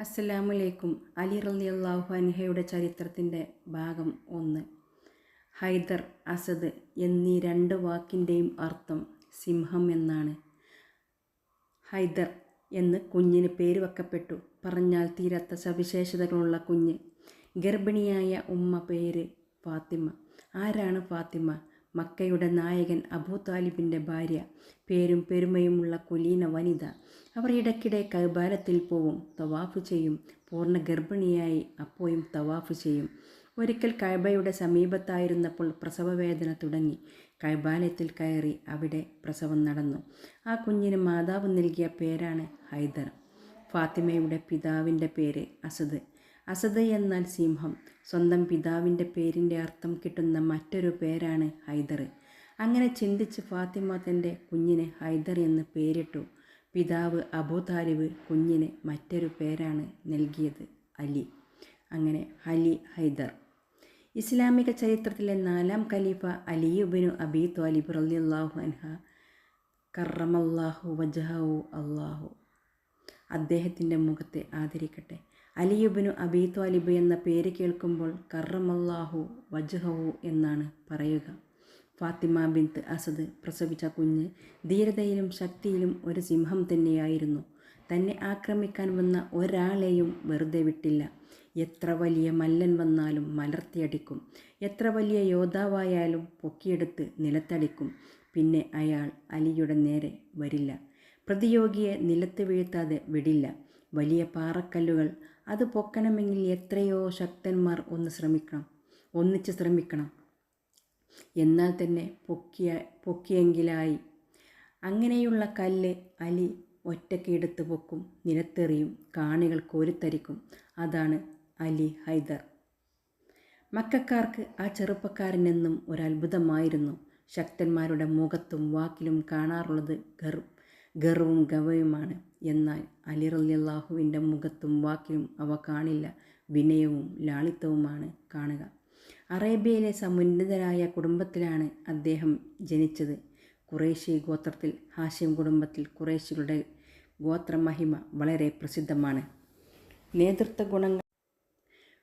അസ്സലാമലൈക്കും അലി റലി അള്ളാഹു അൻഹയുടെ ചരിത്രത്തിന്റെ ഭാഗം ഒന്ന്. ഹൈദർ അസദ് എന്നീ രണ്ട് വാക്കിന്റെയും അർത്ഥം സിംഹം എന്നാണ്. ഹൈദർ എന്ന് കുഞ്ഞിന് പേര് വെക്കപ്പെട്ടു. പറഞ്ഞാൽ തീരാത്ത സവിശേഷതകളുള്ള കുഞ്ഞ്. ഗർഭിണിയായ ഉമ്മ പേര് ഫാത്തിമ. ആരാണ് ഫാത്തിമ? മക്കയുടെ നായകൻ അബൂ താലിബിന്റെ ഭാര്യ. പേരും പെരുമയുമുള്ള കുലീന വനിത. അവർ ഇടയ്ക്കിടെ കൈബാലത്തിൽ പോവും തവാഫ് ചെയ്യും പൂർണ ഗർഭിണിയായി അപ്പോയും തവാഫ് ചെയ്യും. ഒരിക്കൽ കൈബയുടെ സമീപത്തായിരുന്നപ്പോൾ പ്രസവവേദന തുടങ്ങി. കൈബാലയത്തിൽ കയറി അവിടെ പ്രസവം നടന്നു. ആ കുഞ്ഞിന് മാതാവ് നൽകിയ പേരാണ് ഹൈദർ. ഫാത്തിമയുടെ പിതാവിന്റെ പേര് അസദ്. അസദ് എന്നാൽ സിംഹം. സ്വന്തം പിതാവിന്റെ പേരിന്റെ അർത്ഥം കിട്ടുന്ന മറ്റൊരു പേരാണ് ഹൈദർ. അങ്ങനെ ചിന്തിച്ച് ഫാത്തിമ തന്റെ കുഞ്ഞിന് ഹൈദർ എന്ന് പേരിട്ടു. പിതാവ് അബൂ താലിബ് കുഞ്ഞിന് മറ്റൊരു പേരാണ് നൽകിയത് അലി. അങ്ങനെ അലി ഹൈദർ. ഇസ്ലാമിക ചരിത്രത്തിലെ നാലാം ഖലീഫ അലിയുബിനു അബി ത്വാലിബ് റലിയല്ലാഹു അൻഹ കറമല്ലാഹു വജഹു അള്ളാഹു അദ്ദേഹത്തിന്റെ മുഖത്തെ ആദരിക്കട്ടെ. അലിയുബിനു അബീ ത്വാലിബ് എന്ന പേര് കേൾക്കുമ്പോൾ കറമല്ലാഹു വജഹു എന്നാണ് പറയുക. ഫാത്തിമ ബിന്ത് അസദ് പ്രസവിച്ച കുഞ്ഞ് ധീരതയിലും ശക്തിയിലും ഒരു സിംഹം തന്നെയായിരുന്നു. തന്നെ ആക്രമിക്കാൻ വന്ന ഒരാളെയും വെറുതെ വിട്ടില്ല. എത്ര വലിയ മല്ലൻ വന്നാലും മലർത്തിയടിക്കും. എത്ര വലിയ യോദ്ധാവായാലും പൊക്കിയെടുത്ത് നിലത്തടിക്കും. പിന്നെ അയാൾ അലിയുടെ നേരെ വരില്ല. പ്രതിയോഗിയെ നിലത്ത് വീഴ്ത്താതെ വിടില്ല. വലിയ പാറക്കല്ലുകൾ അത് പൊക്കണമെങ്കിൽ എത്രയോ ശക്തന്മാർ ഒന്ന് ശ്രമിക്കണം ഒന്നിച്ച് ശ്രമിക്കണം. എന്നാൽ തന്നെ പൊക്കിയ പൊക്കിയെങ്കിലായി. അങ്ങനെയുള്ള കല്ല് അലി ഒറ്റയ്ക്ക് എടുത്ത് പൊക്കും നിലത്തെറിയും കാണികൾ കോരിത്തരിക്കും അതാണ് അലി ഹൈദർ. മക്കാർക്ക് ആ ചെറുപ്പക്കാരനെന്നും ഒരത്ഭുതമായിരുന്നു. ശക്തന്മാരുടെ മുഖത്തും വാക്കിലും കാണാറുള്ളത് ഗർ ഗർവും ഗവയുമാണ്. എന്നാൽ അലി മുഖത്തും വാക്കിലും അവ കാണില്ല. വിനയവും ലാളിത്തവുമാണ് കാണുക. അറേബ്യയിലെ സമുന്നതരായ കുടുംബത്തിലാണ് അദ്ദേഹം ജനിച്ചത്. കുറേശി ഗോത്രത്തിൽ ഹാഷിം കുടുംബത്തിൽ കുറേശികളുടെ ഗോത്രമഹിമ വളരെ പ്രസിദ്ധമാണ്. നേതൃത്വ ഗുണങ്ങൾ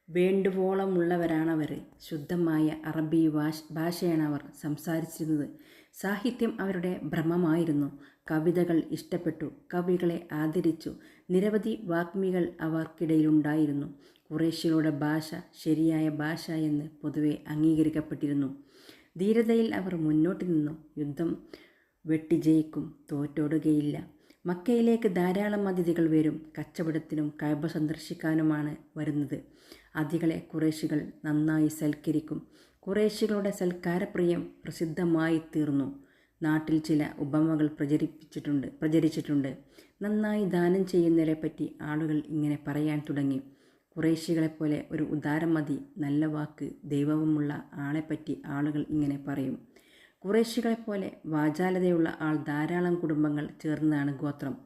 വേണ്ടുവോളമുള്ളവരാണവർ. ശുദ്ധമായ അറബി ഭാഷ ഭാഷയാണ് അവർ സംസാരിച്ചിരുന്നത്. സാഹിത്യം അവരുടെ ഭ്രമമായിരുന്നു. കവിതകൾ ഇഷ്ടപ്പെട്ടു. കവികളെ ആദരിച്ചു. നിരവധി വാഗ്മികൾ അവർക്കിടയിലുണ്ടായിരുന്നു. കുറേശ്യരുടെ ഭാഷ ശരിയായ ഭാഷ എന്ന് പൊതുവെ അംഗീകരിക്കപ്പെട്ടിരുന്നു. ധീരതയിൽ അവർ മുന്നോട്ട് നിന്നു. യുദ്ധം വെട്ടിജയിക്കും. തോറ്റോടുകയില്ല. മക്കയിലേക്ക് ധാരാളം അതിഥികൾ വരും. കച്ചവടത്തിനും കൈബ സന്ദർശിക്കാനുമാണ് വരുന്നത്. അതികളെ കുറേശികൾ നന്നായി സൽക്കരിക്കും. കുറേശികളുടെ സൽക്കാരപ്രിയം പ്രസിദ്ധമായി തീർന്നു നാട്ടിൽ ചില ഉപമകൾ പ്രചരിപ്പിച്ചിട്ടുണ്ട് പ്രചരിച്ചിട്ടുണ്ട്. നന്നായി ദാനം ചെയ്യുന്നവരെ പറ്റി ആളുകൾ ഇങ്ങനെ പറയാൻ തുടങ്ങി. കുറേശികളെപ്പോലെ ഒരു ഉദാരം മതി നല്ല വാക്ക് ദൈവവുമുള്ള ആളെപ്പറ്റി ആളുകൾ ഇങ്ങനെ പറയും. കുറേശികളെപ്പോലെ വാചാലതയുള്ള ആൾ ധാരാളം കുടുംബങ്ങൾ ചേർന്നതാണ് ഗോത്രം.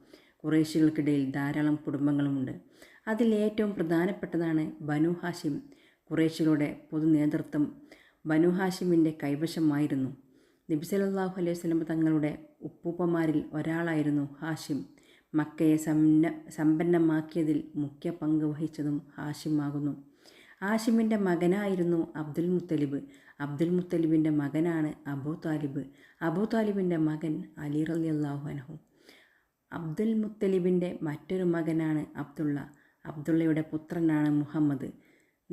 കുറേശികൾക്കിടയിൽ ധാരാളം കുടുംബങ്ങളുമുണ്ട്. അതിൽ ഏറ്റവും പ്രധാനപ്പെട്ടതാണ് ബനു ഹാഷിം. കുറേശികളുടെ പൊതു നേതൃത്വം ബനു ഹാഷിമിന്റെ കൈവശമായിരുന്നു. നബി സല്ലല്ലാഹു അലൈഹി സ്വലം തങ്ങളുടെ ഉപ്പൂപ്പന്മാരിൽ ഒരാളായിരുന്നു ഹാഷിം. മക്കയെ സമ്പന്ന സമ്പന്നമാക്കിയതിൽ മുഖ്യ പങ്ക് വഹിച്ചതും ഹാഷിമാകുന്നു. ഹാഷിമിന്റെ മകനായിരുന്നു അബ്ദുൽ മുത്തലിബ്. അബ്ദുൽ മുത്തലിബിന്റെ മകനാണ് അബൂ താലിബ്. അബൂ താലിബിന്റെ മകൻ അലി റലി അള്ളാഹു അനഹു അബ്ദുൽ മുത്തലിബിന്റെ മറ്റൊരു മകനാണ് അബ്ദുള്ള. അബ്ദുള്ളയുടെ പുത്രനാണ് മുഹമ്മദ്.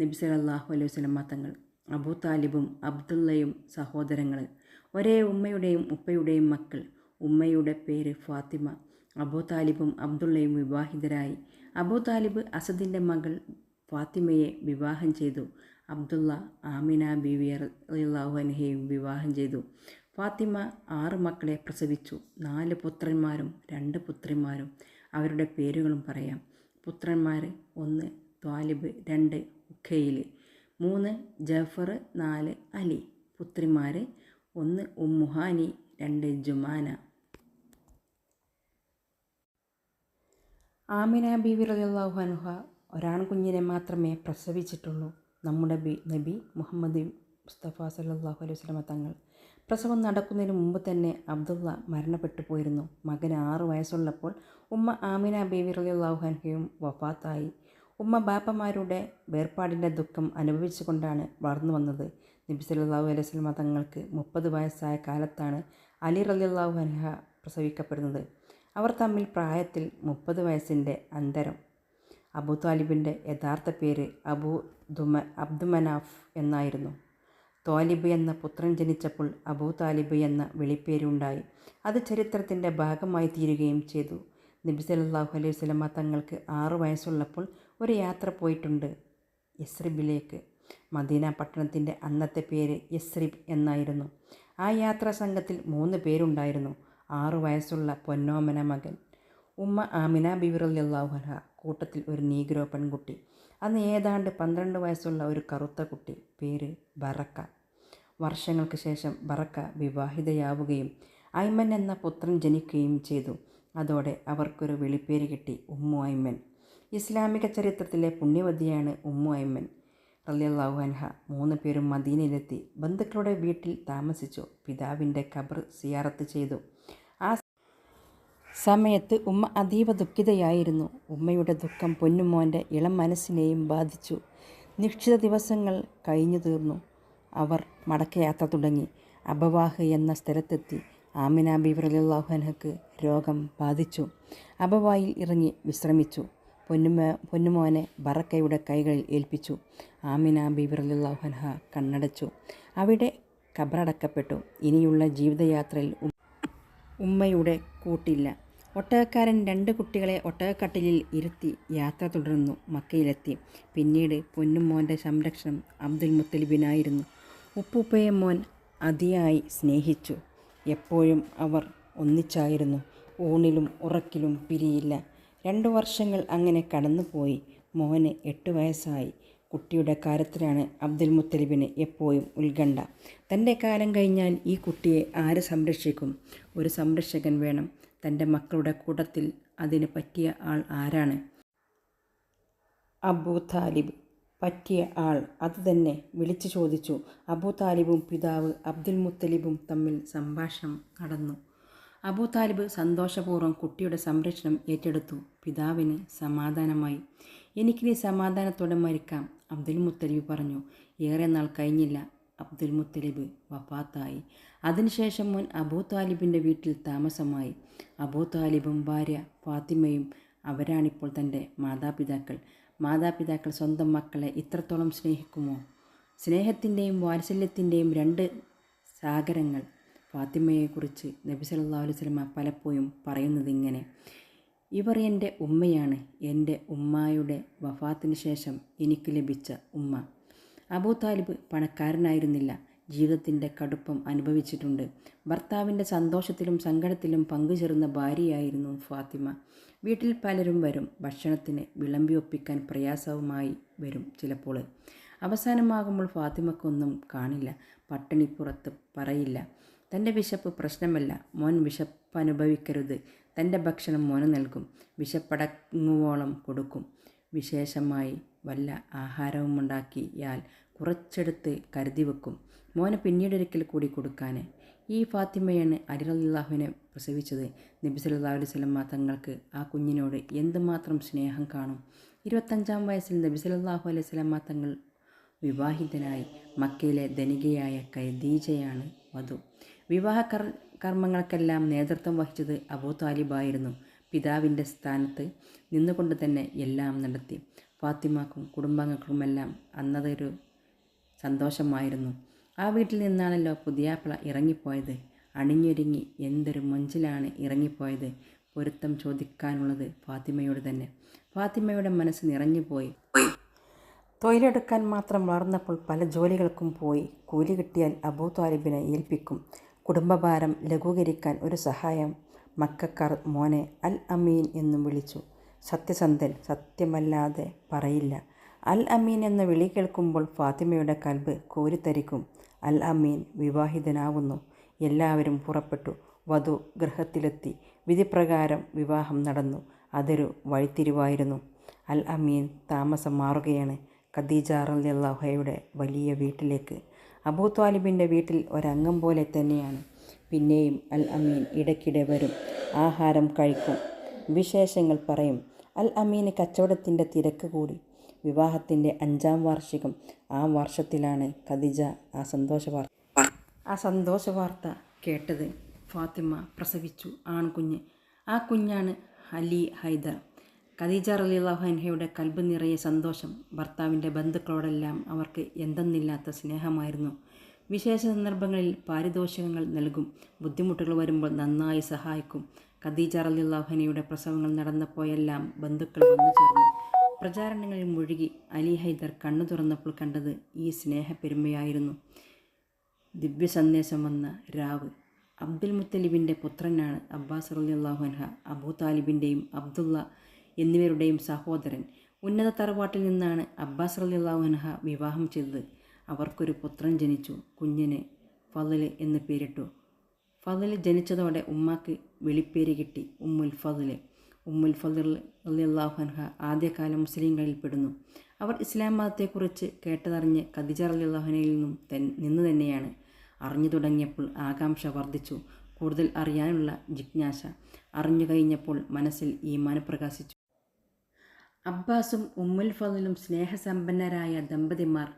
നബി സല്ലല്ലാഹു അലൈഹി തങ്ങൾ. അബൂ താലിബും അബ്ദുള്ളയും സഹോദരങ്ങൾ ഒരേ ഉമ്മയുടെയും ഉപ്പയുടെയും മക്കൾ. ഉമ്മയുടെ പേര് ഫാത്തിമ. അബൂ താലിബും അബ്ദുള്ളയും വിവാഹിതരായി. അബൂ താലിബ് അസദിന്റെ മകൾ ഫാത്തിമയെ വിവാഹം ചെയ്തു. അബ്ദുള്ള ആമിന ബിവി അൻഹയും വിവാഹം ചെയ്തു. ഫാത്തിമ ആറ് മക്കളെ പ്രസവിച്ചു. നാല് പുത്രന്മാരും രണ്ട് പുത്രിമാരും. അവരുടെ പേരുകളും പറയാം. പുത്രന്മാർ ഒന്ന് ത്വാലിബ് രണ്ട് ഉഖയിൽ മൂന്ന് ജഫർ നാല് അലി. പുത്രിമാർ ഒന്ന് ഉമ്മുഹാനി രണ്ട് ജുമാന. ആമിന ബീവി റളിയല്ലാഹു അൻഹ ഒരാൺകുഞ്ഞിനെ മാത്രമേ പ്രസവിച്ചിട്ടുള്ളൂ. നമ്മുടെ ബി നബി മുഹമ്മദ് മുസ്തഫ സല്ലാഹു അലൈഹി സ്വലമ തങ്ങൾ. പ്രസവം നടക്കുന്നതിന് മുമ്പ് തന്നെ അബ്ദുള്ള മരണപ്പെട്ടു പോയിരുന്നു. മകന് ആറു വയസ്സുള്ളപ്പോൾ ഉമ്മ ആമിന ബേബി റളിയല്ലാഹു അൻഹയും വഫാത്തായി. ഉമ്മ ബാപ്പമാരുടെ വേർപാടിന്റെ ദുഃഖം അനുഭവിച്ചുകൊണ്ടാണ് വളർന്നു വന്നത്. നബി സല്ലല്ലാഹു അലൈഹി വസല്ലമ തങ്ങൾക്ക് മുപ്പത് വയസ്സായ കാലത്താണ് അലി റലിയല്ലാഹു അൻഹ പ്രസവിക്കപ്പെടുന്നത്. അവർ തമ്മിൽ പ്രായത്തിൽ മുപ്പത് വയസ്സിന്റെ അന്തരം. അബു താലിബിന്റെ യഥാർത്ഥ പേര് അബു ദുമ അബ്ദുമനാഫ് എന്നായിരുന്നു. തോലിബ് എന്ന പുത്രൻ ജനിച്ചപ്പോൾ അബൂ താലിബ് എന്ന വിളിപ്പേരുണ്ടായി. അത് ചരിത്രത്തിന്റെ ഭാഗമായി തീരുകയും ചെയ്തു. നബി സല്ലല്ലാഹു അലൈഹി വസല്ലമ തങ്ങൾക്ക് ആറു വയസ്സുള്ളപ്പോൾ ഒരു യാത്ര പോയിട്ടുണ്ട് യസ്രിബിലേക്ക്. മദീന പട്ടണത്തിന്റെ അന്നത്തെ പേര് യസ്രിബ് എന്നായിരുന്നു. ആ യാത്രാ സംഘത്തിൽ മൂന്ന് പേരുണ്ടായിരുന്നു. ആറു വയസ്സുള്ള പൊന്നോമന മകൻ. ഉമ്മ ആമിന ബിവിറല്ലാഹു കൂട്ടത്തിൽ ഒരു നീഗ്രോ പെൺകുട്ടി. അന്ന് ഏതാണ്ട് പന്ത്രണ്ട് വയസ്സുള്ള ഒരു കറുത്ത കുട്ടി. പേര് ബറക്ക. വർഷങ്ങൾക്ക് ശേഷം ബറക്ക വിവാഹിതയാവുകയും ഐമൻ എന്ന പുത്രൻ ജനിക്കുകയും ചെയ്തു. അതോടെ അവർക്കൊരു വിളിപ്പേര് കിട്ടി ഉമ്മു അയ്മൻ. ഇസ്ലാമിക ചരിത്രത്തിലെ പുണ്യവതിയാണ് ഉമ്മു അയ്മൻ. റലിയല്ലാഹു അൻഹ മൂന്ന് പേരും മദീനയിലെത്തി ബന്ധുക്കളുടെ വീട്ടിൽ താമസിച്ചു. പിതാവിന്റെ ഖബർ സിയാറത്ത് ചെയ്തു. ആ സമയത്ത് ഉമ്മ അതീവ ദുഃഖിതയായിരുന്നു. ഉമ്മയുടെ ദുഃഖം പൊന്നുമോന്റെ ഇളം മനസ്സിനെയും ബാധിച്ചു. നിശ്ചിത ദിവസങ്ങൾ കഴിഞ്ഞു തീർന്നു അവർ മടക്കയാത്ര തുടങ്ങി. അബവാഹ് എന്ന സ്ഥലത്തെത്തി. ആമിന ബിബ്രലാഹുനഹക്ക് രോഗം ബാധിച്ചു. അബവായിൽ ഇറങ്ങി വിശ്രമിച്ചു. പൊന്നുമ പൊന്നുമോനെ ബറക്കയുടെ കൈകളിൽ ഏൽപ്പിച്ചു. ആമിന ബിബ്രലാഹുനഹ കണ്ണടച്ചു. അവിടെ കബറടക്കപ്പെട്ടു ഇനിയുള്ള ജീവിതയാത്രയിൽ ഉമ്മയുടെ കൂട്ടില്ല. ഒട്ടകക്കാരൻ രണ്ട് കുട്ടികളെ ഒട്ടകക്കട്ടിലിൽ ഇരുത്തി യാത്ര തുടർന്നു മക്കയിലെത്തി. പിന്നീട് പൊന്നുമോന്റെ സംരക്ഷണം അബ്ദുൽ മുത്തലിബിനായിരുന്നു. ഉപ്പുപ്പയെ മോൻ അതിയായി സ്നേഹിച്ചു. എപ്പോഴും അവർ ഒന്നിച്ചായിരുന്നു. ഊണിലും ഉറക്കിലും പിരിയില്ല. രണ്ടു വർഷങ്ങൾ അങ്ങനെ കടന്നുപോയി. മോന് എട്ട് വയസ്സായി. കുട്ടിയുടെ കാര്യത്തിലാണ് അബ്ദുൽ മുത്തലിബിന് എപ്പോഴും ഉത്കണ്ഠ. തന്റെ കാലം കഴിഞ്ഞാൽ ഈ കുട്ടിയെ ആര് സംരക്ഷിക്കും? ഒരു സംരക്ഷകൻ വേണം. തന്റെ മക്കളുടെ കൂട്ടത്തിൽ അതിന് പറ്റിയ ആൾ ആരാണ്? Abu Talib. പറ്റിയ ആൾ അതുതന്നെ വിളിച്ചു ചോദിച്ചു. അബൂ താലിബും പിതാവ് അബ്ദുൽ മുത്തലിബും തമ്മിൽ സംഭാഷണം നടന്നു. അബൂ താലിബ് സന്തോഷപൂർവം കുട്ടിയുടെ സംരക്ഷണം ഏറ്റെടുത്തു. പിതാവിന് സമാധാനമായി. എനിക്കിനി സമാധാനത്തോടെ മരിക്കാം അബ്ദുൽ മുത്തലിബ് പറഞ്ഞു. ഏറെ നാൾ കഴിഞ്ഞില്ല അബ്ദുൽ മുത്തലിബ് വഫാത്തായി. അതിനുശേഷം മുൻ അബൂ താലിബിന്റെ വീട്ടിൽ താമസമായി. അബൂ താലിബും ഭാര്യ ഫാത്തിമയും അവരാണിപ്പോൾ തന്റെ മാതാപിതാക്കൾ. മാതാപിതാക്കൾ സ്വന്തം മക്കളെ ഇത്രത്തോളം സ്നേഹിക്കുമോ? സ്നേഹത്തിന്റെയും വാത്സല്യത്തിന്റെയും രണ്ട് സാഗരങ്ങൾ ഫാത്തിമയെക്കുറിച്ച് നബി സല്ലല്ലാഹു അലൈഹി വസല്ലമ പലപ്പോഴും പറയുന്നത് ഇങ്ങനെ ഇവർ എന്റെ ഉമ്മയാണ്. എന്റെ ഉമ്മായുടെ വഫാത്തിന് ശേഷം എനിക്ക് ലഭിച്ച ഉമ്മ. അബൂ താലിബ് പണക്കാരനായിരുന്നില്ല. ജീവിതത്തിന്റെ കടുപ്പം അനുഭവിച്ചിട്ടുണ്ട്. ഭർത്താവിന്റെ സന്തോഷത്തിലും സങ്കടത്തിലും പങ്കുചേർന്ന ഭാര്യയായിരുന്നു ഫാത്തിമ. വീട്ടിൽ പലരും വരും. ഭക്ഷണത്തിന് വിളമ്പി ഒപ്പിക്കാൻ പ്രയാസവുമായി വരും ചിലപ്പോൾ. അവസാനമാകുമ്പോൾ ഫാത്തിമക്കൊന്നും കാണില്ല. പട്ടിണിപ്പുറത്ത് പറയില്ല. തന്റെ വിശപ്പ് പ്രശ്നമല്ല. മോൻ വിശപ്പ് അനുഭവിക്കരുത് തന്റെ ഭക്ഷണം മോന് നൽകും. വിശപ്പടങ്ങുവോളം കൊടുക്കും. വിശേഷമായി വല്ല ആഹാരവും ഉണ്ടാക്കിയാൽ കുറച്ചെടുത്ത് കരുതി വെക്കും. മോനെ പിന്നീടൊരിക്കൽ കൂടി കൊടുക്കാൻ ഈ ഫാത്തിമയാണ് അലിറല്ലാഹുവിനെ പ്രസവിച്ചത്. നബി സല്ലല്ലാഹു അലൈഹി വസല്ലമ തങ്ങൾക്ക് ആ കുഞ്ഞിനോട് എന്തുമാത്രം സ്നേഹം കാണും? ഇരുപത്തഞ്ചാം വയസ്സിൽ നബി സല്ലല്ലാഹു അലൈഹി സ്വലമ്മ തങ്ങൾ വിവാഹിതനായി മക്കയിലെ ധനികയായ കൈദീജയാണ് വധു. വിവാഹ കർ കർമ്മങ്ങൾക്കെല്ലാം നേതൃത്വം വഹിച്ചത് അബൂ താലിബായിരുന്നു. പിതാവിന്റെ സ്ഥാനത്ത് നിന്നുകൊണ്ട് തന്നെ എല്ലാം നടത്തി. ഫാത്തിമാക്കും കുടുംബാംഗങ്ങൾക്കുമെല്ലാം അന്നതൊരു സന്തോഷമായിരുന്നു. ആ വീട്ടിൽ നിന്നാണല്ലോ പുതിയാപ്പിള ഇറങ്ങിപ്പോയത്. അണിഞ്ഞൊരുങ്ങി എന്തൊരു മൊഞ്ചിലാണ് ഇറങ്ങിപ്പോയത്. പൊരുത്തം ചോദിക്കാനുള്ളത് ഫാത്തിമയോട് തന്നെ. ഫാത്തിമയുടെ മനസ്സ് നിറഞ്ഞുപോയി തൊഴിലെടുക്കാൻ മാത്രം വളർന്നപ്പോൾ പല ജോലികൾക്കും പോയി. കൂലി കിട്ടിയാൽ അബൂ താലിബിനെ ഏൽപ്പിക്കും. കുടുംബഭാരം ലഘൂകരിക്കാൻ ഒരു സഹായം മക്കാർ മോനെ അൽ അമീൻ എന്നും വിളിച്ചു. സത്യസന്ധൻ സത്യമല്ലാതെ പറയില്ല. അൽ അമീൻ എന്ന വിളി കേൾക്കുമ്പോൾ ഫാത്തിമയുടെ കൽബ് കോരിത്തരിക്കും. അൽ അമീൻ വിവാഹിതനാവുന്നു. എല്ലാവരും പുറപ്പെട്ടു. വധു ഗൃഹത്തിലെത്തി. വിധിപ്രകാരം വിവാഹം നടന്നു. അതൊരു വഴിത്തിരിവായിരുന്നു. അൽ അമീൻ താമസം മാറുകയാണ്. ഖദീജ റളിയല്ലാഹുയുടെ വലിയ വീട്ടിലേക്ക്. അബൂ താലിബിന്റെ വീട്ടിൽ ഒരംഗം പോലെ തന്നെയാണ്. പിന്നെയും അൽ അമീൻ ഇടയ്ക്കിടെ വരും. ആഹാരം കഴിക്കും. വിശേഷങ്ങൾ പറയും. അൽ അമീന് കച്ചവടത്തിന്റെ തിരക്ക് കൂടി. വിവാഹത്തിന്റെ അഞ്ചാം വാർഷികം. ആ വർഷത്തിലാണ് ഖദീജ ആ സന്തോഷ വാർത്ത ആ സന്തോഷ വാർത്ത കേട്ടത്. ഫാത്തിമ പ്രസവിച്ചു. ആൺകുഞ്ഞ്. ആ കുഞ്ഞാണ് അലി ഹൈദർ. ഖദീജ റലിഹൻഹയുടെ കൽബ് നിറയെ സന്തോഷം. ഭർത്താവിന്റെ ബന്ധുക്കളോടെല്ലാം അവർക്ക് എന്തെന്നില്ലാത്ത സ്നേഹമായിരുന്നു. വിശേഷ സന്ദർഭങ്ങളിൽ പാരിതോഷികങ്ങൾ നൽകും. ബുദ്ധിമുട്ടുകൾ വരുമ്പോൾ നന്നായി സഹായിക്കും. ഖദീജ റലിഹനയുടെ പ്രസവങ്ങൾ നടന്നപ്പോയെല്ലാം ബന്ധുക്കൾ വന്നു ചേർന്നു. പ്രചാരണങ്ങളിൽ മുഴുകി അലി ഹൈദർ കണ്ണു തുറന്നപ്പോൾ കണ്ടത് ഈ സ്നേഹപ്പെരുമയായിരുന്നു. ദിവ്യ സന്ദേശം വന്ന രാവ്. അബ്ദുൽ മുത്തലിബിന്റെ പുത്രനാണ് അബ്ബാസ് റലിയല്ലാഹു അൻഹ അബൂ താലിബിന്റെയും അബ്ദുള്ള എന്നിവരുടെയും സഹോദരൻ. ഉന്നത തറവാട്ടിൽ നിന്നാണ് അബ്ബാസ് റലിയല്ലാഹു അൻഹ വിവാഹം ചെയ്തത്. അവർക്കൊരു പുത്രൻ ജനിച്ചു. കുഞ്ഞിന് ഫലിൽ എന്ന് പേരിട്ടു. ഫലിൽ ജനിച്ചതോടെ ഉമ്മാക്ക് വെളിപ്പേര് കിട്ടി. ഉമ്മുൽ ഫലിൽ ഉമ്മുൽ ഫضൽ റളിയല്ലാഹു അൻഹ ആദ്യകാല മുസ്ലിങ്ങളിൽ പെടുന്നു. അവർ ഇസ്ലാം മതത്തെക്കുറിച്ച് കേട്ടതറിഞ്ഞ് ഖദിജ അള്ളാഹുനയിൽ നിന്നും നിന്ന് തന്നെയാണ്. അറിഞ്ഞു തുടങ്ങിയപ്പോൾ ആകാംക്ഷ വർദ്ധിച്ചു. കൂടുതൽ അറിയാനുള്ള ജിജ്ഞാസ. അറിഞ്ഞു കഴിഞ്ഞപ്പോൾ മനസ്സിൽ ഈമാൻ പ്രകാശിച്ചു. അബ്ബാസും ഉമ്മുൽ ഫതിലും സ്നേഹസമ്പന്നരായ ദമ്പതിമാർ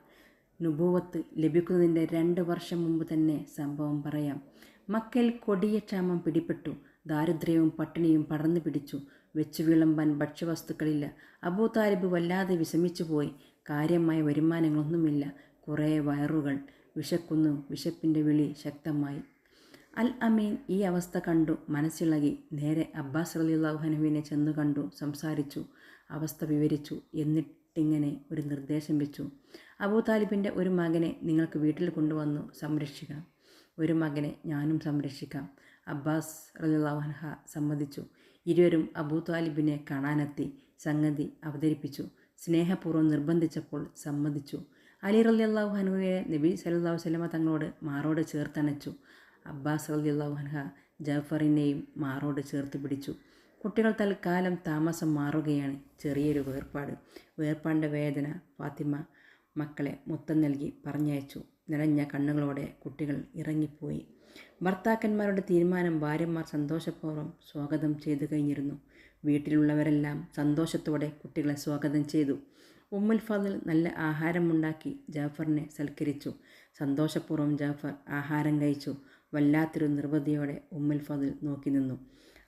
നുഭൂവത്ത് ലഭിക്കുന്നതിന്റെ രണ്ട് വർഷം മുമ്പ് തന്നെ സംഭവം പറയാം. മക്കയിൽ കൊടിയ ക്ഷാമം പിടിപെട്ടു ദാരിദ്ര്യവും പട്ടിണിയും പടർന്നു പിടിച്ചു. വെച്ചു വിളമ്പാൻ ഭക്ഷ്യവസ്തുക്കളില്ല. അബൂ താലിബ് വല്ലാതെ വിഷമിച്ചു പോയി കാര്യമായ വരുമാനങ്ങളൊന്നുമില്ല. കുറേ വയറുകൾ. വിശക്കുന്നു. വിശപ്പിന്റെ വിളി ശക്തമായി. അൽ അമീൻ ഈ അവസ്ഥ കണ്ടു. മനസ്സിളകി. നേരെ അബ്ബാസ് റലിയുള്ളാഹുനുവിനെ ചെന്നു കണ്ടു. സംസാരിച്ചു. അവസ്ഥ വിവരിച്ചു. എന്നിട്ടിങ്ങനെ ഒരു നിർദ്ദേശം വെച്ചു. അബൂ താലിബിന്റെ ഒരു മകനെ നിങ്ങൾക്ക് വീട്ടിൽ കൊണ്ടുവന്നു സംരക്ഷിക്കാം. ഒരു മകനെ ഞാനും സംരക്ഷിക്കാം. അബ്ബാസ് റലിയുള്ളാഹുൻഹ സമ്മതിച്ചു. ഇരുവരും അബൂ താലിബിനെ കാണാനെത്തി സംഗതി അവതരിപ്പിച്ചു. സ്നേഹപൂർവം നിർബന്ധിച്ചപ്പോൾ സമ്മതിച്ചു. അലി റലി അള്ളാഹു ഹനുവയെ നബി സല്ലാഹു വസ്ലമ തങ്ങളോട് മാറോട് ചേർത്തണച്ചു. അബ്ബാസ് റലിയല്ലാഹു ഹൻഹ ജാഫറിനെയും മാറോട് ചേർത്ത് പിടിച്ചു. കുട്ടികൾ തൽക്കാലം താമസം മാറുകയാണ് ചെറിയൊരു വേർപാട്. വേർപാടിന്റെ വേദന ഫാത്തിമ മക്കളെ മുത്തം നൽകി പറഞ്ഞയച്ചു. നിറഞ്ഞ കണ്ണുകളോടെ കുട്ടികൾ ഇറങ്ങിപ്പോയി. ഭർത്താക്കന്മാരുടെ തീരുമാനം ഭാര്യമാർ സന്തോഷപൂർവം സ്വാഗതം ചെയ്തു കഴിഞ്ഞിരുന്നു. വീട്ടിലുള്ളവരെല്ലാം സന്തോഷത്തോടെ കുട്ടികളെ സ്വാഗതം ചെയ്തു. ഉമ്മുൽ ഫാദിൽ നല്ല ആഹാരമുണ്ടാക്കി ജാഫറിനെ സൽക്കരിച്ചു. സന്തോഷപൂർവം ജാഫർ ആഹാരം കഴിച്ചു. വല്ലാത്തൊരു നിർവൃതിയോടെ ഉമ്മുൽ ഫാദിൽ നോക്കി നിന്നു.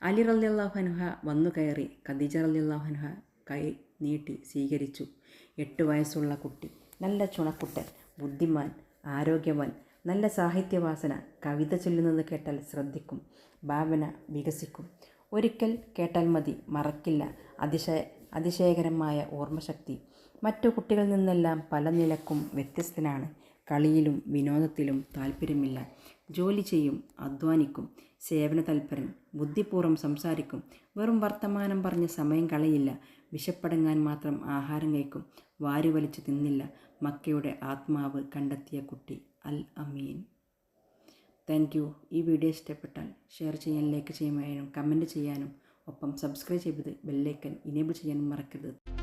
അലി റലിയല്ലാഹുഹൻഹ വന്നു കയറി ഖദീജ റലിയല്ലാഹുഹൻഹ കൈ നീട്ടി സ്വീകരിച്ചു. എട്ട് വയസ്സുള്ള കുട്ടി. നല്ല ചുണക്കുട്ടൻ ബുദ്ധിമാൻ ആരോഗ്യവാൻ നല്ല സാഹിത്യവാസന കവിത ചൊല്ലുന്നത് കേട്ടാൽ ശ്രദ്ധിക്കും ഭാവന വികസിക്കും. ഒരിക്കൽ കേട്ടാൽ മതി മറക്കില്ല അതിശയ അതിശയകരമായ ഓർമ്മശക്തി. മറ്റു കുട്ടികളിൽ നിന്നെല്ലാം പല നിലക്കും വ്യത്യസ്തനാണ്. കളിയിലും വിനോദത്തിലും താല്പര്യമില്ല ജോലി ചെയ്യും അധ്വാനിക്കും സേവന തൽപരൻ ബുദ്ധിപൂർവം സംസാരിക്കും. വെറും വർത്തമാനം പറഞ്ഞ് സമയം കളയില്ല. വിശപ്പടങ്ങാൻ മാത്രം ആഹാരം കഴിക്കും. വാരി വലിച്ചു തിന്നില്ല. മക്കയുടെ ആത്മാവ് കണ്ടെത്തിയ കുട്ടി അൽ അമീൻ. Thank you. ഈ വീഡിയോ ഇഷ്ടപ്പെട്ടാൽ ഷെയർ ചെയ്യാൻ ലൈക്ക് ചെയ്യാനും കമന്റ് ചെയ്യാനും ഒപ്പം സബ്സ്ക്രൈബ് ചെയ്ത് ബെല്ലൈക്കൻ ഇനേബിൾ ചെയ്യാനും മറക്കരുത്.